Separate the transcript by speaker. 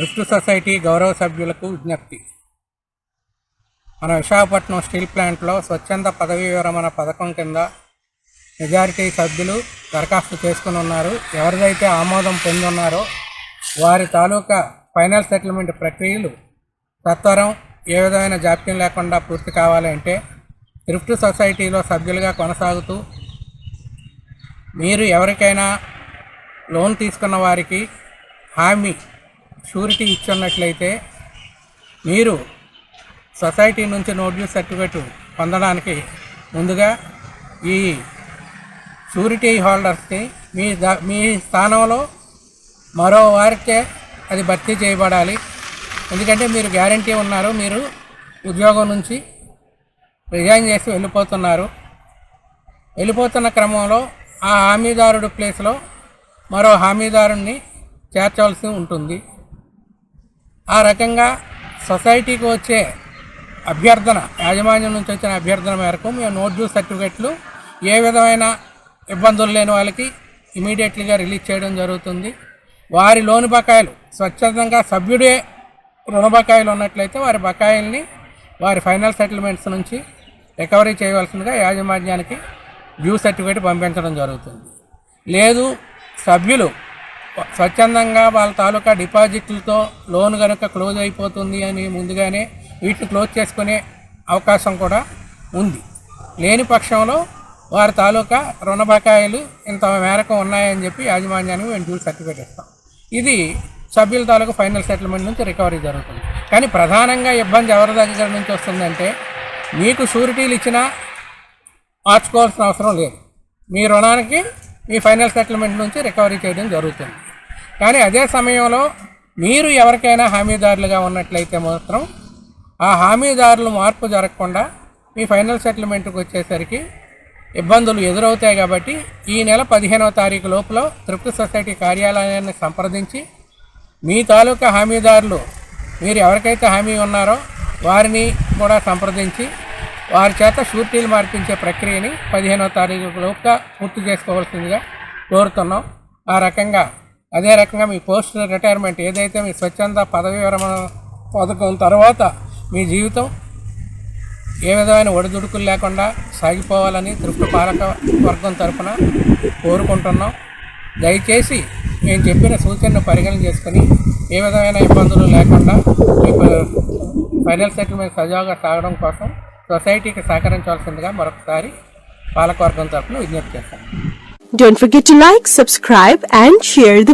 Speaker 1: Rift society గౌరవ సభ్యులకు విజ్ఞప్తి. మన విశాఖపట్నం స్టీల్ ప్లాంట్లో స్వచ్ఛంద పదవీ విరమణ పథకం కింద మెజారిటీ సభ్యులు దరఖాస్తు చేసుకుని ఉన్నారు. ఎవరిదైతే ఆమోదం పొందున్నారో వారి తాలూకా ఫైనల్ సెటిల్మెంట్ ప్రక్రియలు సత్వరం ఏ విధమైన జాప్యం లేకుండా పూర్తి కావాలంటే థ్రిఫ్ట్ సొసైటీలో సభ్యులుగా కొనసాగుతూ మీరు ఎవరికైనా లోన్ తీసుకున్న వారికి హామీ షూరిటీ ఇచ్చున్నట్లయితే మీరు సొసైటీ నుంచి నోట్యూ సర్టిఫికెట్ సర్టిఫికేట్ పొందడానికి ముందుగా ఈ షూరిటీ హోల్డర్స్కి మీ ద మీ స్థానంలో మరో వారికే అది భర్తీ చేయబడాలి. ఎందుకంటే మీరు గ్యారంటీ ఉన్నారు మీరు ఉద్యోగం నుంచి రిజైన్ చేసి వెళ్ళిపోతున్నారు. వెళ్ళిపోతున్న క్రమంలో ఆ హామీదారుడు ప్లేస్లో మరో హామీదారుణ్ణి చేర్చవలసి ఉంటుంది. ఆ రకంగా సొసైటీకి వచ్చే అభ్యర్థన యాజమాన్యం నుంచి వచ్చిన అభ్యర్థన మేరకు మేము నోట్ డ్యూ సర్టిఫికెట్లు ఏ విధమైన ఇబ్బందులు లేని వాళ్ళకి ఇమీడియట్లీగా రిలీజ్ చేయడం జరుగుతుంది. వారి లోను బకాయిలు స్వచ్ఛందంగా సభ్యుడే రుణ బకాయిలు ఉన్నట్లయితే వారి బకాయిల్ని వారి ఫైనల్ సెటిల్మెంట్స్ నుంచి రికవరీ చేయవలసిందిగా యాజమాన్యానికి డ్యూ సర్టిఫికేట్ పంపించడం జరుగుతుంది. లేదు సభ్యులు స్వచ్ఛందంగా వాళ్ళ తాలూకా డిపాజిట్లతో లోన్ కనుక క్లోజ్ అయిపోతుంది అని ముందుగానే వీటిని క్లోజ్ చేసుకునే అవకాశం కూడా ఉంది. లేని పక్షంలో వారి తాలూకా రుణ బకాయిలు ఇంత మేరకు ఉన్నాయని చెప్పి యాజమాన్యానికి మేము డ్యూ సర్టిఫికేట్ ఇస్తాం. ఇది సభ్యుల తాలూకా ఫైనల్ సెటిల్మెంట్ నుంచి రికవరీ జరుగుతుంది. కానీ ప్రధానంగా ఇబ్బంది ఎవరి దగ్గర నుంచి వస్తుందంటే మీకు షూరిటీలు ఇచ్చినా మార్చుకోవాల్సిన అవసరం లేదు. మీ రుణానికి మీ ఫైనల్ సెటిల్మెంట్ నుంచి రికవరీ చేయడం జరుగుతుంది. కానీ అదే సమయంలో మీరు ఎవరికైనా హామీదారులుగా ఉన్నట్లయితే మాత్రం ఆ హామీదారులు మార్పు జరగకుండా మీ ఫైనల్ సెటిల్మెంట్కి వచ్చేసరికి ఇబ్బందులు ఎదురవుతాయి కాబట్టి ఈ నెల పదిహేనవ తారీఖు లోపల తృప్తి సొసైటీ కార్యాలయాన్ని సంప్రదించి మీ తాలూకా హామీదారులు మీరు ఎవరికైతే హామీ ఉన్నారో వారిని కూడా సంప్రదించి వారి చేత షూరిటీలు మార్పించే ప్రక్రియని పదిహేనవ తారీఖు లోపుగా పూర్తి చేసుకోవాల్సిందిగా కోరుతున్నాం. ఆ రకంగా అదే రకంగా మీ పోస్ట్ రిటైర్మెంట్ ఏదైతే మీ స్వచ్ఛంద పదవి విరమణ పథకం తర్వాత మీ జీవితం ఏ విధమైన ఒడిదుడుకులు లేకుండా సాగిపోవాలని తృప్తి పాలక వర్గం తరఫున కోరుకుంటున్నాం. దయచేసి మేము చెప్పిన సూచనను పరిగణన చేసుకుని ఏ విధమైన ఇబ్బందులు లేకుండా మీకు ఫైనల్ సెటిల్మెంట్ సజావుగా సాగడం కోసం సొసైటీకి సహకరించాల్సిందిగా మరొకసారి పాలకవర్గం తరఫున విజ్ఞప్తి చేస్తాను.
Speaker 2: Like subscribe and share the